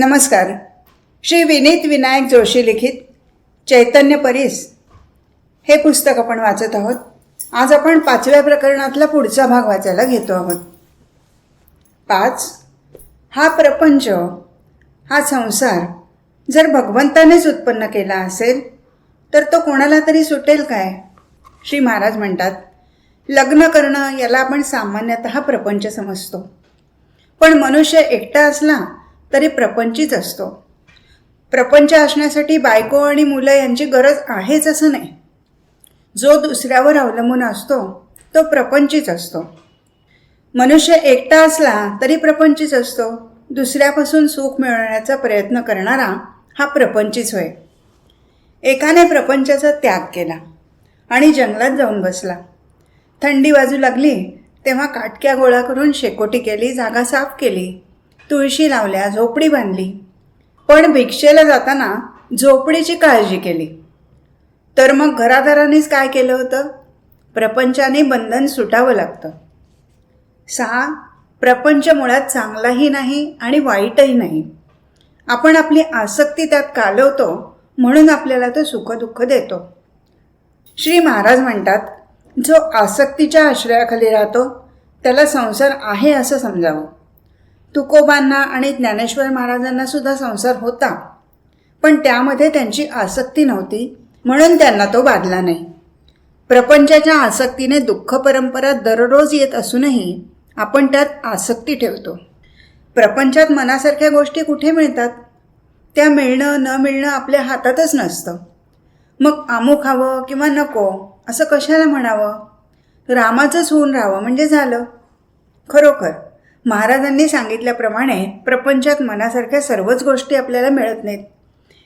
नमस्कार. श्री विनीत विनायक जोशी लिखित चैतन्य परीस. हे पुस्तक आपण वाचत आहोत. आज आपण पाचव्या प्रकरणातला पुढचा भाग वाचायला घेतो आहोत. पाच. हा प्रपंच हा संसार जर भगवंतानेच उत्पन्न केला असेल तर तो कोणाला तरी सुटेल काय? श्री महाराज म्हणतात लग्न करणं याला आपण सामान्यतः प्रपंच समजतो. पण मनुष्य एकटा असला तरी प्रपंचीच असतो. प्रपंच असण्यासाठी बायको आणि मुलं यांची गरज आहेच असं नाही. जो दुसऱ्यावर अवलंबून असतो तो प्रपंचीच असतो. मनुष्य एकटा असला तरी प्रपंचीच असतो. दुसऱ्यापासून सुख मिळवण्याचा प्रयत्न करणारा हा प्रपंचीच होय. एकाने प्रपंचाचा त्याग केला आणि जंगलात जाऊन बसला. थंडी वाजू लागली तेव्हा काटक्या गोळा करून शेकोटी केली जागा साफ केली. तुळशी लावल्या झोपडी बांधली. पण भिक्षेला जाताना झोपडीची काळजी केली. तर मग घरादारानेच काय केलं होतं? प्रपंचाने बंधन सुटावं लागतं. सहा प्रपंच मुळात चांगलाही नाही आणि वाईटही नाही. आपण आपली आसक्ती त्यात कालवतो म्हणून आपल्याला तो सुखदुःख देतो. श्री महाराज म्हणतात जो आसक्तीच्या आश्रयाखाली राहतो त्याला संसार आहे असं समजावं. तुकोबांना आणि ज्ञानेश्वर महाराजांना सुद्धा संसार होता. पण त्यामध्ये त्यांची आसक्ती नव्हती म्हणून त्यांना तो बाधला नाही. प्रपंचाच्या आसक्तीने दुःख परंपरा दररोज येत असूनही आपण त्यात आसक्ती ठेवतो. प्रपंचात मनासारख्या गोष्टी कुठे मिळतात? त्या मिळणं न मिळणं आपल्या हातातच नसतं. मग अमुक हवं किंवा नको असं कशाला म्हणावं? रामाचंच होऊन राहावं म्हणजे झालं. खरोखर. महाराजांनी सांगितल्याप्रमाणे प्रपंचात मनासारख्या सर्वच गोष्टी आपल्याला मिळत नाहीत.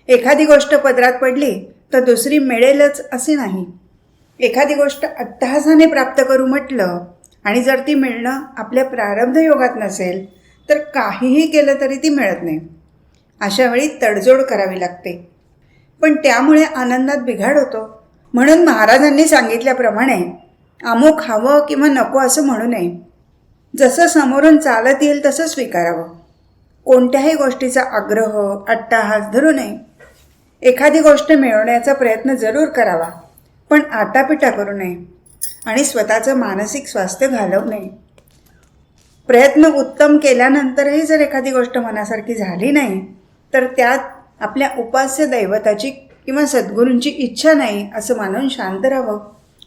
एखादी गोष्ट पदरात पडली तर दुसरी मिळेलच असे नाही. एखादी गोष्ट अट्टहासाने प्राप्त करू म्हटलं आणि जर ती मिळणं आपल्या प्रारब्ध योगात नसेल तर काहीही केलं तरी ती मिळत नाही. अशा वेळी तडजोड करावी लागते. पण त्यामुळे आनंदात बिघाड होतो. म्हणून महाराजांनी सांगितल्याप्रमाणे अमुक हवं किंवा नको असं म्हणू नये. जसं समोरून चालत येईल तसं स्वीकारावं. कोणत्याही गोष्टीचा आग्रह अट्टाहास धरू नये. एखादी गोष्ट मिळवण्याचा प्रयत्न जरूर करावा पण आटापिटा करू नये आणि स्वतःचं मानसिक स्वास्थ्य घालवू नये. प्रयत्न उत्तम केल्यानंतरही जर एखादी गोष्ट मनासारखी झाली नाही तर त्यात आपल्या उपास्य दैवताची किंवा सद्गुरूंची इच्छा नाही असं मानून शांत राहावं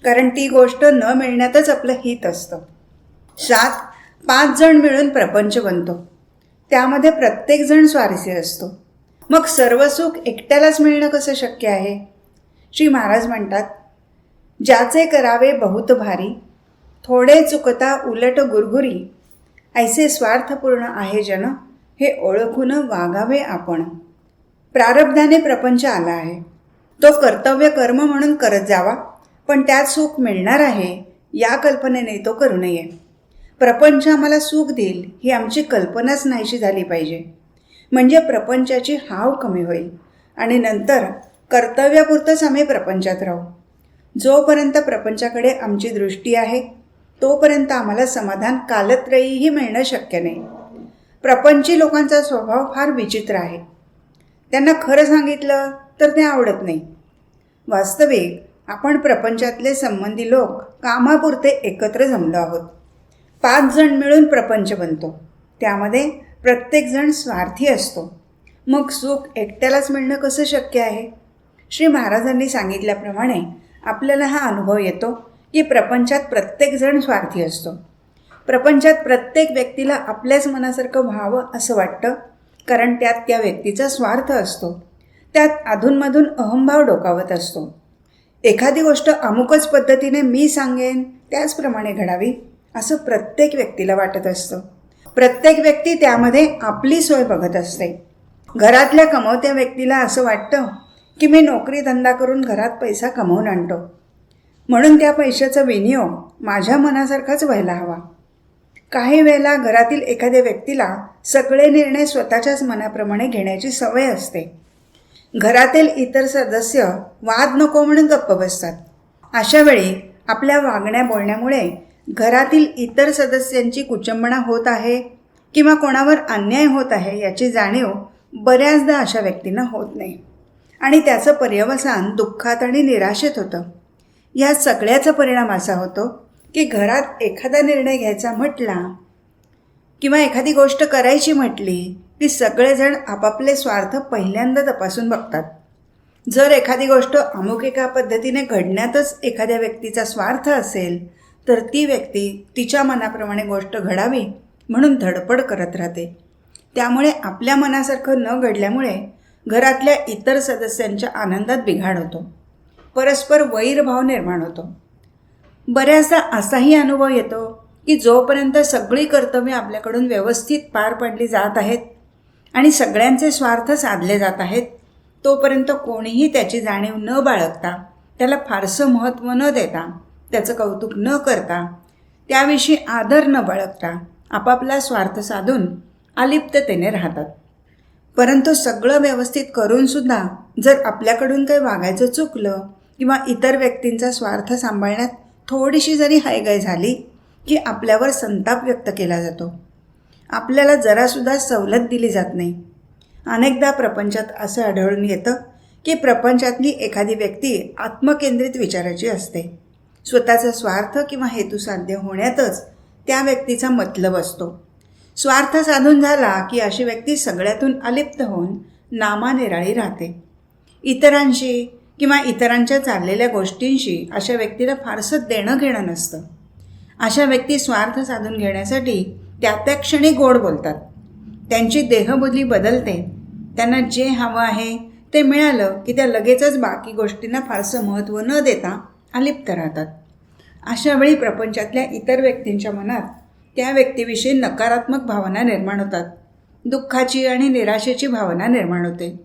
कारण ती गोष्ट न मिळण्यातच आपलं हित असतं. सात पाच जण मिळून प्रपंच बनतो. त्यामध्ये प्रत्येकजण स्वारस्य असतो. मग सर्व सुख एकट्यालाच मिळणं कसं शक्य आहे? श्री महाराज म्हणतात ज्याचे करावे बहुत भारी थोडे चुकता उलट गुरगुरी ऐसे स्वार्थपूर्ण आहे जन हे ओळखून वागावे आपण. प्रारब्धाने प्रपंच आला आहे. तो कर्तव्य कर्म म्हणून करत जावा पण त्यात सुख मिळणार आहे या कल्पनेने तो करू नये. प्रपंच आम्हाला सुख देईल ही आमची कल्पनाच नाहीशी झाली पाहिजे. म्हणजे प्रपंचाची हाव कमी होईल. आणि नंतर कर्तव्यापुरतंच आम्ही प्रपंचात राहू. जोपर्यंत प्रपंचाकडे आमची दृष्टी आहे तोपर्यंत आम्हाला समाधान कालत्रयीही मिळणं शक्य नाही. प्रपंची लोकांचा स्वभाव फार विचित्र आहे. त्यांना खरं सांगितलं तर ते आवडत नाही. वास्तविक आपण प्रपंचातले संबंधी लोक कामापुरते एकत्र जमलो आहोत. पाच जण मिळून प्रपंच बनतो. त्यामध्ये प्रत्येकजण स्वार्थी असतो. मग सुख एकट्यालाच मिळणं कसं शक्य आहे? श्री महाराजांनी सांगितल्याप्रमाणे आपल्याला हा अनुभव येतो की प्रपंचात प्रत्येकजण स्वार्थी असतो. प्रपंचात प्रत्येक व्यक्तीला आपल्याच मनासारखं व्हावं असं वाटतं कारण त्यात त्या व्यक्तीचा स्वार्थ असतो. त्यात अधूनमधून अहंभाव डोकावत असतो. एखादी गोष्ट अमुकच पद्धतीने मी सांगेन त्याचप्रमाणे घडावी. असं प्रत्येक व्यक्तीला वाटत असतं. प्रत्येक व्यक्ती त्यामध्ये आपली सोय बघत असते. घरातल्या कमवत्या व्यक्तीला असं वाटतं की मी नोकरी धंदा करून घरात पैसा कमवून आणतो. म्हणून त्या पैशाचा विनियोग माझ्या मनासारखाच व्हायला हवा. काही वेळेला घरातील एखाद्या व्यक्तीला सगळे निर्णय स्वतःच्याच मनाप्रमाणे घेण्याची सवय असते. घरातील इतर सदस्य वाद नको म्हणून गप्प बसतात. अशावेळी आपल्या वागण्या बोलण्यामुळे घरातील इतर सदस्यांची कुचंबणा होत आहे किंवा कोणावर अन्याय होत आहे याची जाणीव बऱ्याचदा अशा व्यक्तींना होत नाही. आणि त्याचं पर्यवसान दुःखात आणि निराशेत होतं. या सगळ्याचा परिणाम असा होतो की घरात एखादा निर्णय घ्यायचा म्हटला किंवा एखादी गोष्ट करायची म्हटली की सगळेजण आपापले स्वार्थ पहिल्यांदा तपासून बघतात. जर एखादी गोष्ट अमुक एका पद्धतीने घडण्यातच एखाद्या व्यक्तीचा स्वार्थ असेल तर ती व्यक्ती तिच्या मनाप्रमाणे गोष्ट घडावी म्हणून धडपड करत राहते. त्यामुळे आपल्या मनासारखं न घडल्यामुळे घरातल्या इतर सदस्यांच्या आनंदात बिघाड होतो. परस्पर वैरभाव निर्माण होतो. बऱ्याचदा असाही अनुभव येतो की जोपर्यंत सगळी कर्तव्य आपल्याकडून व्यवस्थित पार पडली जात आहेत आणि सगळ्यांचे स्वार्थ साधले जात आहेत तोपर्यंत कोणीही त्याची जाणीव न बाळगता त्याला फारसं महत्त्व न देता त्याचं कौतुक न करता त्याविषयी आदर न बाळगता आपापला स्वार्थ साधून अलिप्ततेने राहतात. परंतु सगळं व्यवस्थित करूनसुद्धा जर आपल्याकडून काही वागायचं चुकलं किंवा इतर व्यक्तींचा स्वार्थ सांभाळण्यात थोडीशी जरी हायगाय झाली की आपल्यावर संताप व्यक्त केला जातो. आपल्याला जरासुद्धा सवलत दिली जात नाही. अनेकदा प्रपंचात असं आढळून येतं की प्रपंचातली एखादी व्यक्ती आत्मकेंद्रित विचाराची असते. स्वतःचा स्वार्थ किंवा हेतू साध्य होण्यातच त्या व्यक्तीचा मतलब असतो. स्वार्थ साधून झाला की अशी व्यक्ती सगळ्यातून अलिप्त होऊन नामानिराळी राहते. इतरांशी किंवा इतरांच्या चाललेल्या गोष्टींशी अशा व्यक्तीला फारसं देणं घेणं नसतं. अशा व्यक्ती स्वार्थ साधून घेण्यासाठी त्या त्या क्षणी गोड बोलतात. त्यांची देहबोली बदलते. त्यांना जे हवं आहे ते मिळालं की त्या लगेचच बाकी गोष्टींना फारसं महत्त्व न देता अलिप्त राहतात. अशा वेळी प्रपंचातल्या इतर व्यक्तींच्या मनात त्या व्यक्तीविषयी नकारात्मक भावना निर्माण होतात. दुःखाची आणि निराशेची भावना निर्माण होते.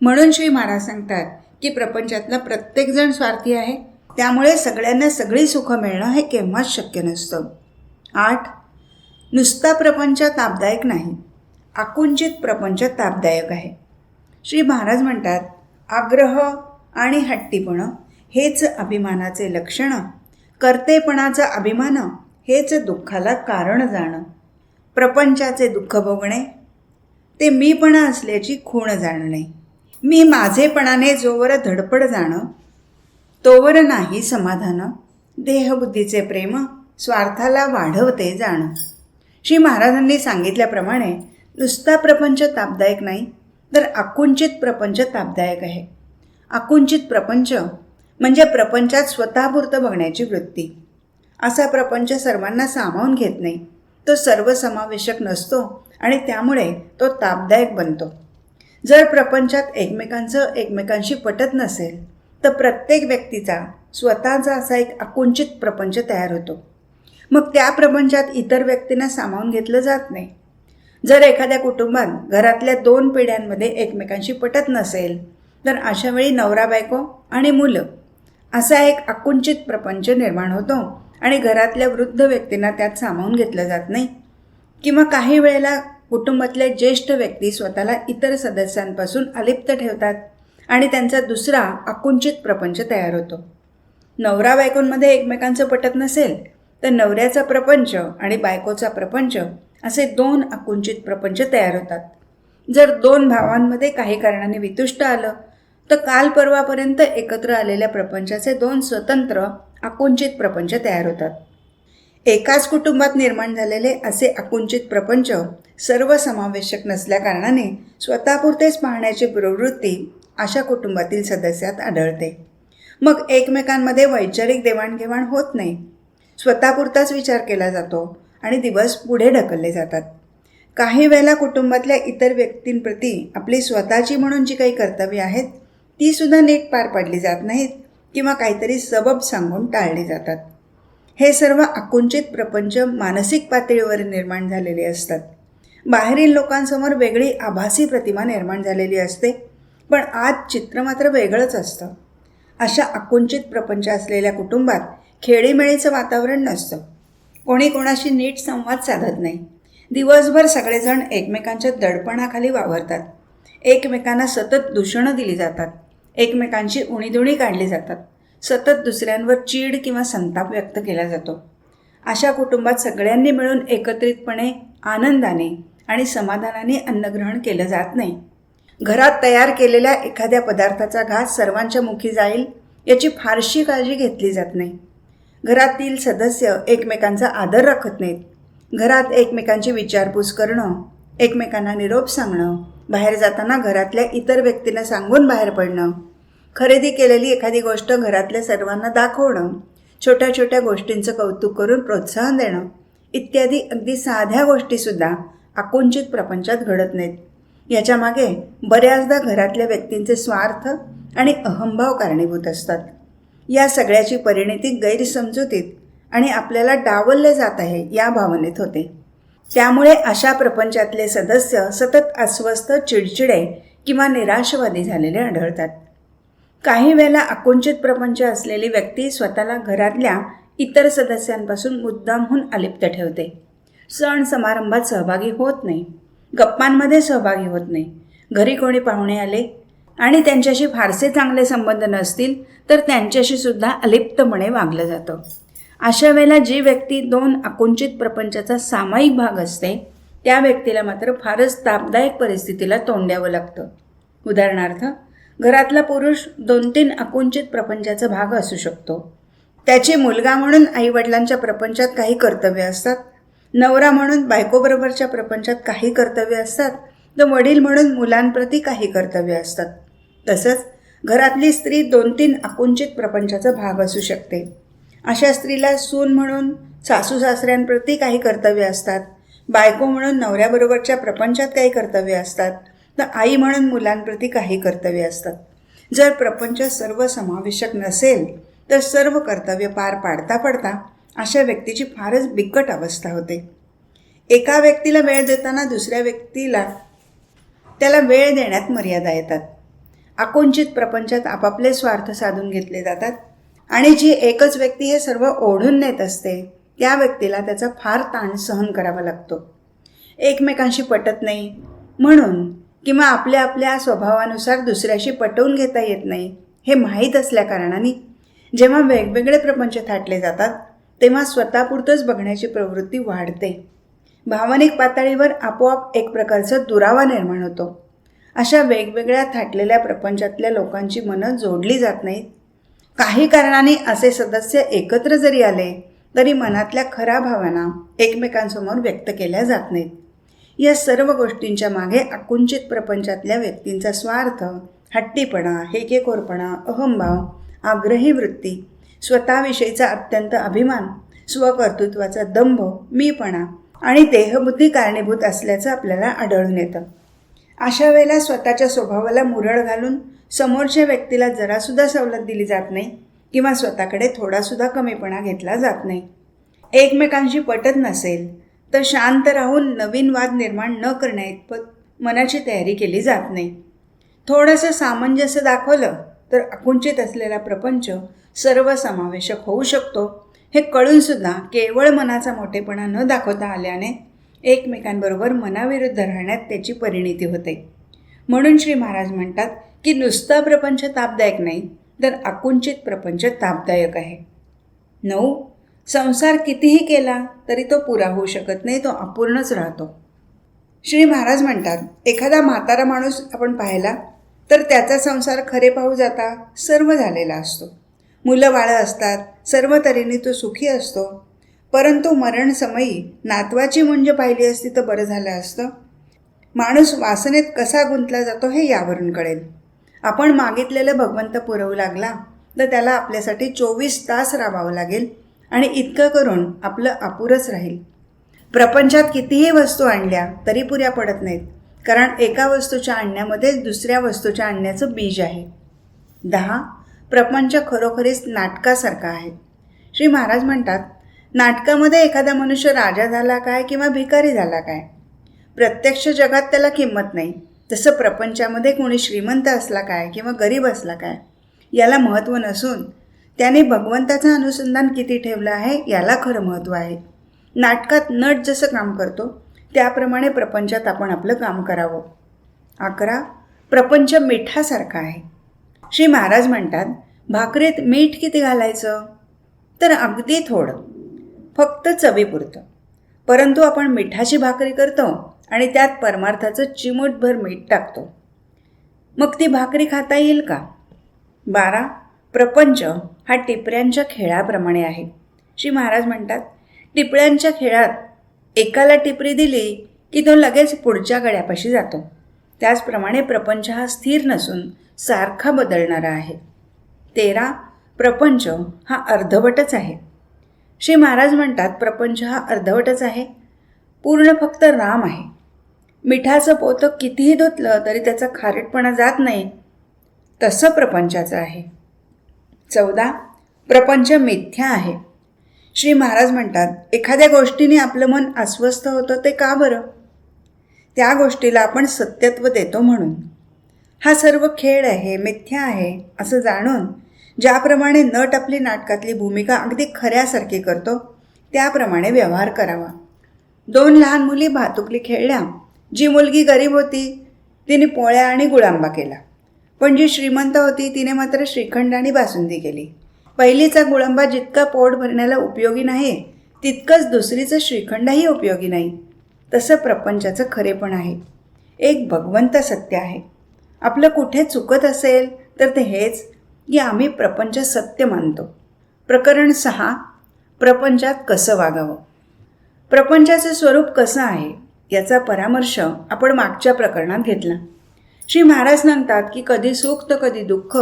म्हणून श्री महाराज सांगतात की प्रपंचातला प्रत्येकजण स्वार्थी आहे. त्यामुळे सगळ्यांना सगळी सुखं मिळणं हे केव्हाच शक्य नसतं. आठ नुसता प्रपंच तापदायक नाही. आकुंचित प्रपंच तापदायक आहे. श्री महाराज म्हणतात आग्रह आणि हट्टीपणं हेच अभिमानाचे लक्षण कर्तेपणाचा अभिमान हेच दुःखाला कारण जाणं. प्रपंचाचे दुःख भोगणे ते मीपणा असल्याची खूण जाणणे. मी माझेपणाने जोवर धडपड जाणं तोवर नाही समाधान. देहबुद्धीचे प्रेम स्वार्थाला वाढवते जाणं. श्री महाराजांनी सांगितल्याप्रमाणे नुसता प्रपंच तापदायक नाही तर आकुंचित प्रपंच तापदायक आहे. आकुंचित प्रपंच म्हणजे प्रपंचात स्वतःपुरतं बघण्याची वृत्ती. असा प्रपंच सर्वांना सामावून घेत नाही. तो सर्वसमावेशक नसतो आणि त्यामुळे तो तापदायक बनतो. जर प्रपंचात एकमेकांचं एकमेकांशी पटत नसेल तर प्रत्येक व्यक्तीचा स्वतःचा असा एक आकुंचित प्रपंच तयार होतो. मग त्या प्रपंचात इतर व्यक्तींना सामावून घेतलं जात नाही. जर एखाद्या कुटुंबात घरातल्या दोन पिढ्यांमध्ये एकमेकांशी पटत नसेल तर अशावेळी नवरा बायको आणि मुलं असा एक आकुंचित प्रपंच निर्माण होतो आणि घरातल्या वृद्ध व्यक्तींना त्यात सामावून घेतलं जात नाही. किंवा काही वेळेला कुटुंबातल्या ज्येष्ठ व्यक्ती स्वतःला इतर सदस्यांपासून अलिप्त ठेवतात आणि त्यांचा दुसरा आकुंचित प्रपंच तयार होतो. नवरा बायकोंमध्ये एकमेकांचं पटत नसेल तर नवऱ्याचा प्रपंच आणि बायकोचा प्रपंच असे दोन आकुंचित प्रपंच तयार होतात. जर दोन भावांमध्ये काही कारणाने वितुष्ट आलं तर काल परवापर्यंत एकत्र आलेल्या प्रपंचाचे दोन स्वतंत्र आकुंचित प्रपंच तयार होतात. एकाच कुटुंबात निर्माण झालेले असे आकुंचित प्रपंच सर्वसमावेशक नसल्याकारणाने स्वतःपुरतेच पाहण्याची प्रवृत्ती अशा कुटुंबातील सदस्यात आढळते. मग एकमेकांमध्ये वैचारिक देवाणघेवाण होत नाही. स्वतःपुरताच विचार केला जातो आणि दिवस पुढे ढकलले जातात. काही वेळेला कुटुंबातल्या इतर व्यक्तींप्रती आपली स्वतःची म्हणून जी काही कर्तव्य आहेत ती सुद्धा नीट पार पाडली जात नाहीत किंवा काहीतरी सबब सांगून टाळली जातात. हे सर्व आकुंचित प्रपंच मानसिक पातळीवर निर्माण झालेले असतात. बाहेरील लोकांसमोर वेगळी आभासी प्रतिमा निर्माण झालेली असते पण आज चित्र मात्र वेगळंच असतं. अशा आकुंचित प्रपंच असलेल्या कुटुंबात खेळीमेळीचं वातावरण नसतं. कोणी कोणाशी नीट संवाद साधत नाही. दिवसभर सगळेजण एकमेकांच्या दडपणाखाली वावरतात. एकमेकांना सतत दूषणं दिली जातात. एकमेकांची उणीधुणी काढली जातात. सतत दुसऱ्यांवर चीड किंवा संताप व्यक्त केला जातो. अशा कुटुंबात सगळ्यांनी मिळून एकत्रितपणे आनंदाने आणि समाधानाने अन्नग्रहण केलं जात नाही. घरात तयार केलेल्या एखाद्या पदार्थाचा घास सर्वांच्या मुखी जाईल याची फारशी काळजी घेतली जात नाही. घरातील सदस्य एकमेकांचा आदर राखत नाहीत. घरात एकमेकांची विचारपूस करणं एकमेकांना निरोप सांगणं बाहेर जाताना घरातल्या इतर व्यक्तींना सांगून बाहेर पडणं. खरेदी केलेली एखादी गोष्ट घरातल्या सर्वांना दाखवणं. छोट्या छोट्या गोष्टींचं कौतुक करून प्रोत्साहन देणं. इत्यादी अगदी साध्या गोष्टीसुद्धा आकुंचित प्रपंचात घडत नाहीत. याच्यामागे बऱ्याचदा घरातल्या व्यक्तींचे स्वार्थ आणि अहंभाव कारणीभूत असतात. या सगळ्याची परिणिती गैरसमजुतीत आणि आपल्याला डावलले जात आहे या भावनेत होते. त्यामुळे अशा प्रपंचातले सदस्य सतत अस्वस्थ चिडचिडे किंवा निराशवादी झालेले आढळतात. काही वेळेला आकुंचित प्रपंच असलेली व्यक्ती स्वतःला घरातल्या इतर सदस्यांपासून मुद्दामहून अलिप्त ठेवते. सण समारंभात सहभागी होत नाही. गप्पांमध्ये सहभागी होत नाही. घरी कोणी पाहुणे आले आणि त्यांच्याशी फारसे चांगले संबंध नसतील तर त्यांच्याशी सुद्धा अलिप्तपणे वागलं जातं. अशा वेळेला जी व्यक्ती दोन आकुंचित प्रपंचाचा सामायिक भाग असते त्या व्यक्तीला मात्र फारच तापदायक परिस्थितीला तोंड द्यावं लागतं. उदाहरणार्थ घरातला पुरुष दोन तीन आकुंचित प्रपंचाचा भाग असू शकतो. त्याची मुलगा म्हणून आईवडिलांच्या प्रपंचात काही कर्तव्य असतात नवरा म्हणून बायकोबरोबरच्या प्रपंचात काही कर्तव्य असतात तर वडील म्हणून मुलांप्रती काही कर्तव्य असतात. तसंच घरातली स्त्री दोन तीन आकुंचित प्रपंचाचा भाग असू शकते. अशा स्त्रीला सून म्हणून सासू सासऱ्यांप्रती काही कर्तव्य असतात. बायको म्हणून नवऱ्याबरोबरच्या प्रपंचात काही कर्तव्य असतात. तर आई म्हणून मुलांप्रती काही कर्तव्य असतात. जर प्रपंच सर्व समावेशक नसेल तर सर्व कर्तव्य पार पाडता पडता अशा व्यक्तीची फारच बिकट अवस्था होते. एका व्यक्तीला वेळ देताना दुसऱ्या व्यक्तीला त्याला वेळ देण्यात मर्यादा येतात. आकुंचित प्रपंचात आपापले स्वार्थ साधून घेतले जातात. आणि जी एकच व्यक्ती हे सर्व ओढून नेत असते त्या व्यक्तीला त्याचा फार ताण सहन करावा लागतो. एकमेकांशी पटत नाही. म्हणून किंवा आपल्या आपल्या स्वभावानुसार दुसऱ्याशी पटवून घेता येत नाही हे माहीत असल्याकारणाने जेव्हा वेगवेगळे प्रपंच थाटले जातात तेव्हा स्वतःपुरतंच बघण्याची प्रवृत्ती वाढते. भावनिक पातळीवर आपोआप एक प्रकारचा दुरावा निर्माण होतो. अशा वेगवेगळ्या थाटलेल्या प्रपंचातल्या लोकांची मनं जोडली जात नाहीत. काही कारणाने असे सदस्य एकत्र जरी आले तरी मनातल्या खऱ्या भावना एकमेकांसमोर व्यक्त केल्या जात नाहीत. या सर्व गोष्टींच्या मागे आकुंचित प्रपंचातल्या व्यक्तींचा स्वार्थ हट्टीपणा हेकेकोरपणा अहंभाव आग्रही वृत्ती स्वतःविषयीचा अत्यंत अभिमान स्वकर्तृत्वाचा दंभ मीपणा आणि देहबुद्धी कारणीभूत असल्याचं आपल्याला आढळून येतं. अशा वेळेला स्वतःच्या स्वभावाला मुरळ घालून समोरच्या व्यक्तीला जरासुद्धा सवलत दिली जात नाही किंवा स्वतःकडे थोडासुद्धा कमीपणा घेतला जात नाही. एकमेकांशी पटत नसेल तर शांत राहून नवीन वाद निर्माण न करण्याइतपत मनाची तयारी केली जात नाही. थोडंसं सामंजस्य दाखवलं तर आकुंचित असलेला प्रपंच सर्वसमावेशक होऊ शकतो. हे कळूनसुद्धा केवळ मनाचा मोठेपणा न दाखवता आल्याने एकमेकांबरोबर मनाविरुद्ध राहण्यात त्याची परिणिती होते. म्हणून श्री महाराज म्हणतात की नुसता प्रपंच तापदायक नाही तर आकुंचित प्रपंच तापदायक आहे. नऊ संसार कितीही केला तरी तो पुरा होऊ शकत नाही तो अपूर्णच राहतो. श्री महाराज म्हणतात एखादा म्हातारा माणूस आपण पाहिला तर त्याचा संसार खरे पाहू जाता सर्व झालेला असतो. मुलं बाळं असतात सर्व तऱ्हेने तो सुखी असतो. परंतु मरणसमयी नातवाची मुंज पाहिली असती तर बरं झालं असतं. माणूस वासनेत कसा गुंतला जातो हे यावरून कळेल. आपण मागितलेलं भगवंत पुरवू लागला तर त्याला आपल्यासाठी चोवीस तास राबावं लागेल आणि इतकं करून आपलं अपुरंच राहील. प्रपंचात कितीही वस्तू आणल्या तरी पुऱ्या पडत नाहीत. कारण एका वस्तूच्या आणण्यामध्येच दुसऱ्या वस्तूच्या आणण्याचं बीज आहे. दहा प्रपंच खरोखरीच नाटकासारखा आहे. श्री महाराज म्हणतात नाटकामध्ये एखादा मनुष्य राजा झाला काय किंवा भिकारी झाला काय? प्रत्यक्ष जगात त्याला किंमत नाही. तसं प्रपंचामध्ये कोणी श्रीमंत असला काय किंवा गरीब असला काय याला महत्त्व नसून त्याने भगवंताचं अनुसंधान किती ठेवलं आहे याला खरं महत्त्व आहे. नाटकात नट जसं काम करतो त्याप्रमाणे प्रपंचात आपण आपलं काम करावं. अकरा प्रपंच मिठासारखा आहे. श्री महाराज म्हणतात भाकरीत मीठ किती घालायचं? तर अगदी थोडं. फक्त चवीपुरतं. परंतु आपण मिठाची भाकरी करतो आणि त्यात परमार्थाचं चिमूटभर मीठ टाकतो. मग ती भाकरी खाता येईल का? बारा प्रपंच हा टिपऱ्यांच्या खेळाप्रमाणे आहे. श्री महाराज म्हणतात टिपळ्यांच्या खेळात एकाला टिपरी दिली की तो लगेच पुढच्या गड्यापाशी जातो. त्याचप्रमाणे प्रपंच हा स्थिर नसून सारखा बदलणारा आहे. तेरा प्रपंच हा अर्धवटच आहे. श्री महाराज म्हणतात प्रपंच हा अर्धवटच आहे. पूर्ण फक्त राम आहे. मिठाचं पोतं कितीही धुतलं तरी त्याचा खारटपणा जात नाही. तसं प्रपंचाचं आहे. चौदा. प्रपंच मिथ्या आहे. श्री महाराज म्हणतात एखाद्या गोष्टीने आपलं मन अस्वस्थ होतं ते का बरं? त्या गोष्टीला आपण सत्यत्व देतो म्हणून. हा सर्व खेळ आहे मिथ्या आहे असं जाणून ज्याप्रमाणे नट आपली नाटकातली भूमिका अगदी खऱ्यासारखी करतो त्याप्रमाणे व्यवहार करावा. दोन लहान मुली भातुकली खेळल्या. जी मुलगी गरीब होती तिने पोळ्या आणि गुळांबा केला. पण जी श्रीमंत होती तिने मात्र श्रीखंड आणि बासुंदी केली. पहिलीचा गुळांबा जितका पोट भरण्याला उपयोगी नाही तितकंच दुसरीचं श्रीखंडही उपयोगी नाही. तसं प्रपंचाचं खरेपण आहे. एक भगवंत सत्य आहे. आपलं कुठे चुकत असेल तर ते हेच की आम्ही प्रपंच सत्य मानतो. प्रकरण सहा प्रपंचात कसं वागावं? प्रपंचाचं स्वरूप कसं आहे? याचा परामर्श आपण मागच्या प्रकरणात घेतला. श्री महाराज सांगतात की कधी सुख तर कधी दुःख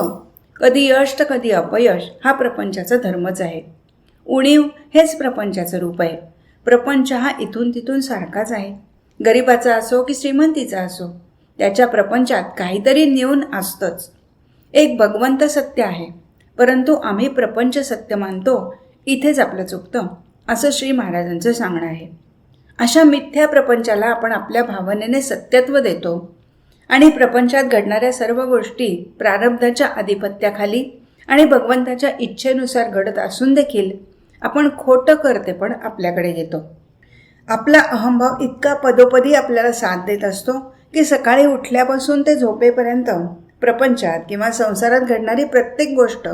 कधी यश तर कधी अपयश हा प्रपंचाचा धर्मच आहे. उणीव हेच प्रपंचाचं रूप आहे. प्रपंच हा इथून तिथून सारखाच आहे. गरिबाचा असो की श्रीमंतीचा असो त्याच्या प्रपंचात काहीतरी न्यून असतंच. एक भगवंत सत्य आहे परंतु आम्ही प्रपंच सत्य मानतो इथेच आपलं चुकतं असं श्री महाराजांचं सांगणं आहे. अशा मिथ्या प्रपंचाला आपण आपल्या भावनेने सत्यत्व देतो. आणि प्रपंचात घडणाऱ्या सर्व गोष्टी प्रारब्धाच्या आधिपत्याखाली आणि भगवंताच्या इच्छेनुसार घडत असून देखील आपण खोटं करते पण आपल्याकडे घेतो. आपला अहंभाव इतका पदोपदी आपल्याला साथ देत असतो की सकाळी उठल्यापासून ते झोपेपर्यंत प्रपंचात किंवा संसारात घडणारी प्रत्येक गोष्ट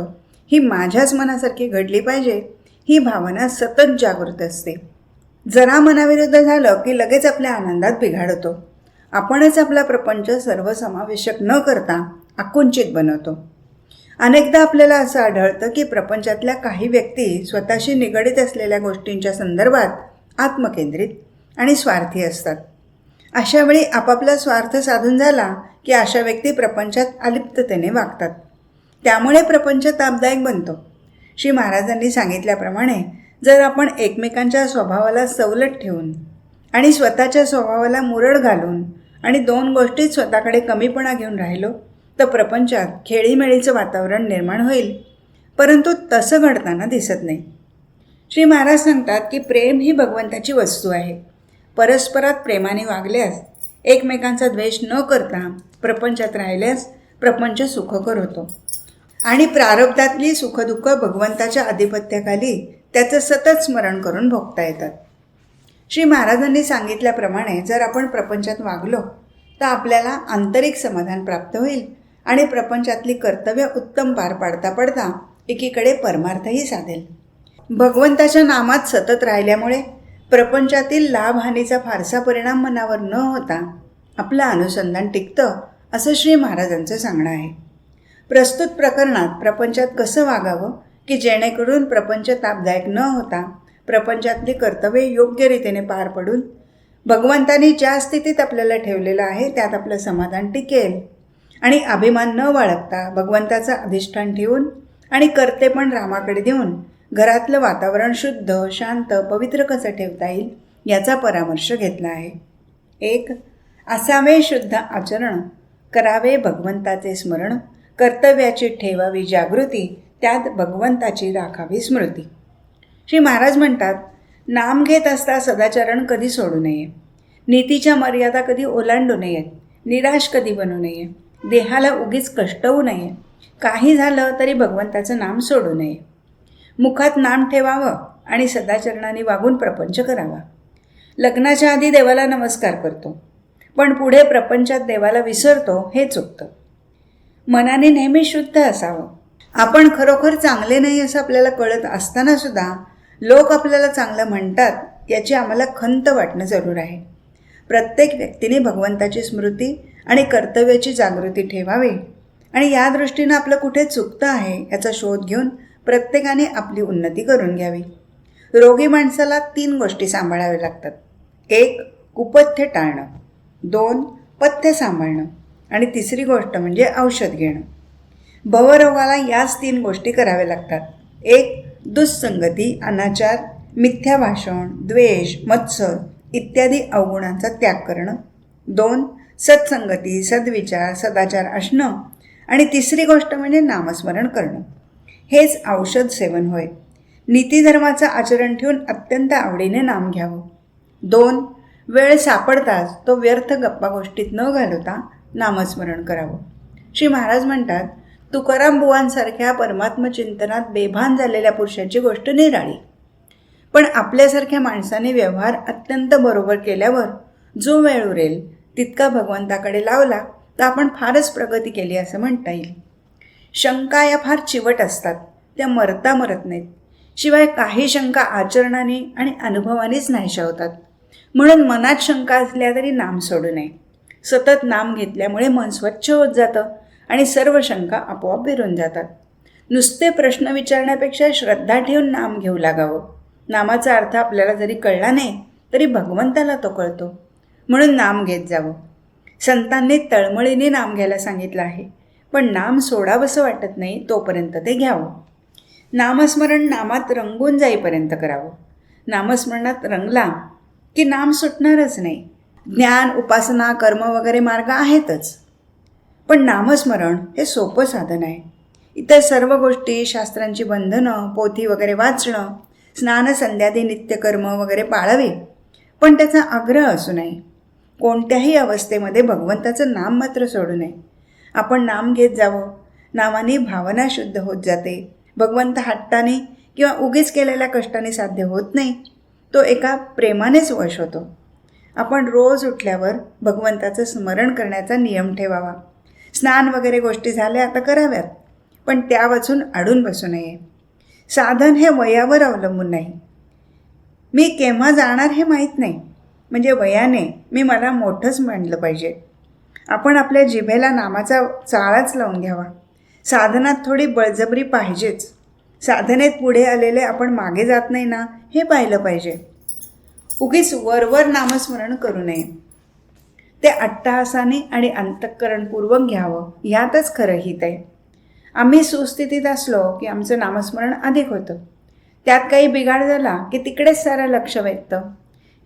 ही माझ्याच मनासारखी घडली पाहिजे ही भावना सतत जागृत असते. जरा मनाविरुद्ध झालं की लगेच आपल्या आनंदात बिघाड होतो आपणच आपला प्रपंच सर्वसमावेशक न करता आकुंचित बनवतो. अनेकदा आपल्याला असं आढळतं की प्रपंचातल्या काही व्यक्ती स्वतःशी निगडीत असलेल्या गोष्टींच्या संदर्भात आत्मकेंद्रित आणि स्वार्थी असतात. अशावेळी आपापला स्वार्थ साधून झाला की अशा व्यक्ती प्रपंचात अलिप्ततेने वागतात. त्यामुळे प्रपंच तापदायक बनतो. श्री महाराजांनी सांगितल्याप्रमाणे जर आपण एकमेकांच्या स्वभावाला सवलत ठेवून आणि स्वतःच्या स्वभावाला मुरड घालून आणि दोन गोष्टीत स्वतःकडे कमीपणा घेऊन राहिलो तर प्रपंचात खेळीमेळीचं वातावरण निर्माण होईल. परंतु तसं घडताना दिसत नाही. श्री महाराज सांगतात की प्रेम ही भगवंताची वस्तू आहे. परस्परात प्रेमाने वागल्यास एकमेकांचा द्वेष न करता प्रपंचात राहिल्यास प्रपंच सुखकर होतो. आणि प्रारब्धातली सुखदुःख भगवंताच्या आधिपत्याखाली त्याचं सतत स्मरण करून भोगता येतात. श्री महाराजांनी सांगितल्याप्रमाणे जर आपण प्रपंचात वागलो तर आपल्याला आंतरिक समाधान प्राप्त होईल आणि प्रपंचातली कर्तव्य उत्तम पार पाडता पडता एकीकडे परमार्थही साधेल. भगवंताच्या नामात सतत राहिल्यामुळे प्रपंचातील लाभहानीचा फारसा परिणाम मनावर न होता आपलं अनुसंधान टिकतं असं श्री महाराजांचं सांगणं आहे. प्रस्तुत प्रकरणात प्रपंचात कसं वागावं की जेणेकरून प्रपंच तापदायक न होता प्रपंचातली कर्तव्ये योग्य रीतीने पार पडून भगवंतानी ज्या स्थितीत आपल्याला ठेवलेलं आहे त्यात आपलं समाधान टिकेल. आणि अभिमान न बाळगता भगवंताचं अधिष्ठान ठेवून आणि कर्ते पण रामाकडे देऊन घरातलं वातावरण शुद्ध शांत पवित्र कसं ठेवता येईल याचा परामर्श घेतला आहे. एक असावे शुद्ध आचरण. करावे भगवंताचे स्मरण. कर्तव्याची ठेवावी जागृती. त्यात भगवंताची राखावी स्मृती. श्री महाराज म्हणतात नाम घेत असता सदाचरण कधी सोडू नये. नीतीच्या मर्यादा कधी ओलांडू नयेत निराश कधी बनू नये. देहाला उगीच कष्ट होऊ नये. काही झालं तरी भगवंताचं नाम सोडू नये. मुखात नाम ठेवावं आणि सदाचरणाने वागून प्रपंच करावा. लग्नाच्या आधी देवाला नमस्कार करतो. पण पुढे प्रपंचात देवाला विसरतो हे चुकतं. मनाने नेहमी शुद्ध असावं. आपण खरोखर चांगले नाही असं आपल्याला कळत असताना सुद्धा लोक आपल्याला चांगलं म्हणतात याची आम्हाला खंत वाटणं जरूर आहे. प्रत्येक व्यक्तीने भगवंताची स्मृती आणि कर्तव्याची जागृती ठेवावी. आणि या दृष्टीनं आपलं कुठे चुकतं आहे याचा शोध घेऊन प्रत्येकाने आपली उन्नती करून घ्यावी. रोगी माणसाला तीन गोष्टी सांभाळाव्या लागतात. एक कुपथ्य टाळणं. दोन पथ्य सांभाळणं. आणि तिसरी गोष्ट म्हणजे औषध घेणं. भवरोगाला याच तीन गोष्टी कराव्या लागतात. एक दुःसंगती अनाचार मिथ्या भाषण द्वेष मत्सर इत्यादी अवगुणांचा त्याग करणं. दोन सत्संगती सद्विचार सदाचार असणं. आणि तिसरी गोष्ट म्हणजे नामस्मरण करणं. हेच औषध सेवन होय. नीतीधर्माचं आचरण ठेवून अत्यंत आवडीने नाम घ्यावं. दोन वेळ सापडताच तो व्यर्थ गप्पा गोष्टीत न घालवता नामस्मरण करावं. श्री महाराज म्हणतात तुकाराम बुवांसारख्या परमात्मचिंतनात बेभान झालेल्या पुरुषाची गोष्ट निराळी. पण आपल्यासारख्या माणसाने व्यवहार अत्यंत बरोबर केल्यावर जो वेळ उरेल तितका भगवंताकडे लावला तर आपण फारच प्रगती केली असं म्हणता येईल. शंका या फार चिवट असतात त्या मरता मरत नाहीत. शिवाय काही शंका आचरणाने आणि अनुभवानेच नाहीशा होतात म्हणून मनात शंका असल्या तरी नाम सोडू नये. सतत नाम घेतल्यामुळे मन स्वच्छ होत जातं. आणि सर्व शंका आपोआप विरून जातात. नुसते प्रश्न विचारण्यापेक्षा श्रद्धा ठेवून नाम घेऊ लागावं. नामाचा अर्थ आपल्याला जरी कळला नाही तरी भगवंताला तो कळतो. म्हणून नाम घेत जावं. संतांनी तळमळीने नाम घ्यायला सांगितलं आहे. पण नाम सोडावंसं वाटत नाही तोपर्यंत ते घ्यावं. नामस्मरण नामात रंगून जाईपर्यंत करावं. नामस्मरणात रंगला की नाम सुटणारच नाही. ज्ञान उपासना कर्म वगैरे मार्ग आहेतच. पण नामस्मरण हे सोपं साधन आहे. इतर सर्व गोष्टी शास्त्रांची बंधनं पोथी वगैरे वाचणं स्नान संध्यादी नित्यकर्म वगैरे पाळावे पण त्याचा आग्रह असू नये. कोणत्याही अवस्थेमध्ये भगवंताचं नाम मात्र सोडू नये. आपण नाम घेत जावं. नामाने भावना शुद्ध होत जाते. भगवंत हट्टाने किंवा उगीच केलेल्या कष्टाने साध्य होत नाही. तो एका प्रेमानेच वश होतो. आपण रोज उठल्यावर भगवंताचं स्मरण करण्याचा नियम ठेवावा. स्नान वगैरे गोष्टी झाल्या आता कराव्यात. पण त्या वाचून अडून बसू नये. साधन हे वयावर अवलंबून नाही. मी केव्हा जाणार हे माहीत नाही. म्हणजे वयाने मी मला मोठंच म्हणलं पाहिजे. आपण आपल्या जिभेला नामाचा चाळाच लावून घ्यावा. साधनात थोडी बळजबरी पाहिजेच. साधनेत पुढे आलेले आपण मागे जात नाही ना हे पाहिलं पाहिजे. उगीच वरवर नामस्मरण करू नये. ते अट्टहासाने आणि अंतःकरणपूर्वक घ्यावं ह्यातच खरं हित आहे. आम्ही सुस्थितीत असलो की आमचं नामस्मरण अधिक होतं. त्यात काही बिघाड झाला की तिकडेच सारं लक्ष वेधतं.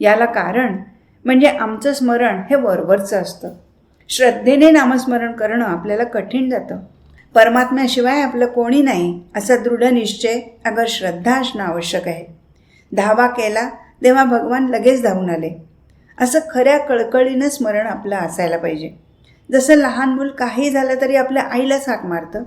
याला कारण म्हणजे आमचं स्मरण हे वरवरचं असतं. श्रद्धेने नामस्मरण करणं आपल्याला कठीण जातं. परमात्म्याशिवाय आपलं कोणी नाही असा दृढ निश्चय अगर श्रद्धा असणं आवश्यक आहे. धावा केला तेव्हा भगवान लगेच धावून आले. असं खऱ्या कळकळीनं स्मरण आपलं असायला पाहिजे. जसं लहान मूल काही झालं तरी आपल्या आईलाच हाक मारतं.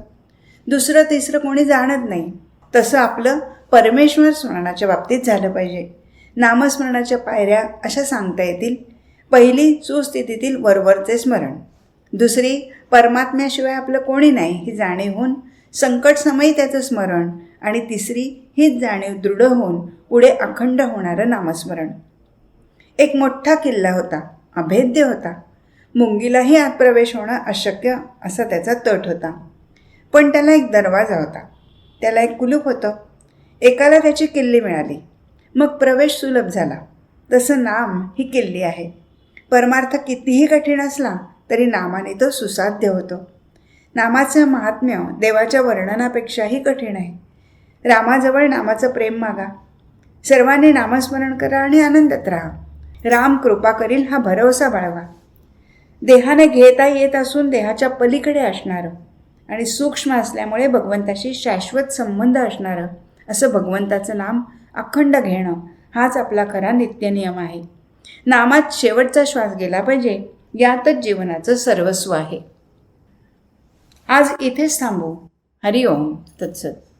दुसरं तिसरं कोणी जाणत नाही. तसं आपलं परमेश्वर स्मरणाच्या बाबतीत झालं पाहिजे. नामस्मरणाच्या पायऱ्या अशा सांगता येतील. पहिली सुस्थितीतील वरवरचे स्मरण. दुसरी परमात्म्याशिवाय आपलं कोणी नाही ही जाणीव होऊन संकटसमयी त्याचं स्मरण. आणि तिसरी हीच जाणीव दृढ होऊन पुढे अखंड होणारं नामस्मरण. एक मोठा किल्ला होता अभेद्य होता. मुंगीलाही आत प्रवेश होणं अशक्य असा त्याचा तट होता. पण त्याला एक दरवाजा होता. त्याला एक कुलूप होतं. एकाला त्याची किल्ली मिळाली. मग प्रवेश सुलभ झाला. तसं नाम ही किल्ली आहे. परमार्थ कितीही कठीण असला तरी नामाने तो सुसाध्य होतो. नामाचं महात्म्य देवाच्या वर्णनापेक्षाही कठीण आहे. रामाजवळ नामाचं प्रेम मागा. सर्वांनी नामस्मरण करा आणि आनंदात राहा. राम कृपा करील हा भरवसा बाळगा देहाने घेता येत असून देहाच्या पलीकडे असणारं. आणि सूक्ष्म असल्यामुळे भगवंताशी शाश्वत संबंध असणारं. असं भगवंताचं नाम अखंड घेणं हाच आपला खरा नित्यनियम आहे. नामात शेवटचा श्वास गेला पाहिजे यातच जीवनाचं सर्वस्व आहे. आज इथेच थांबू. हरिओम तत्सत.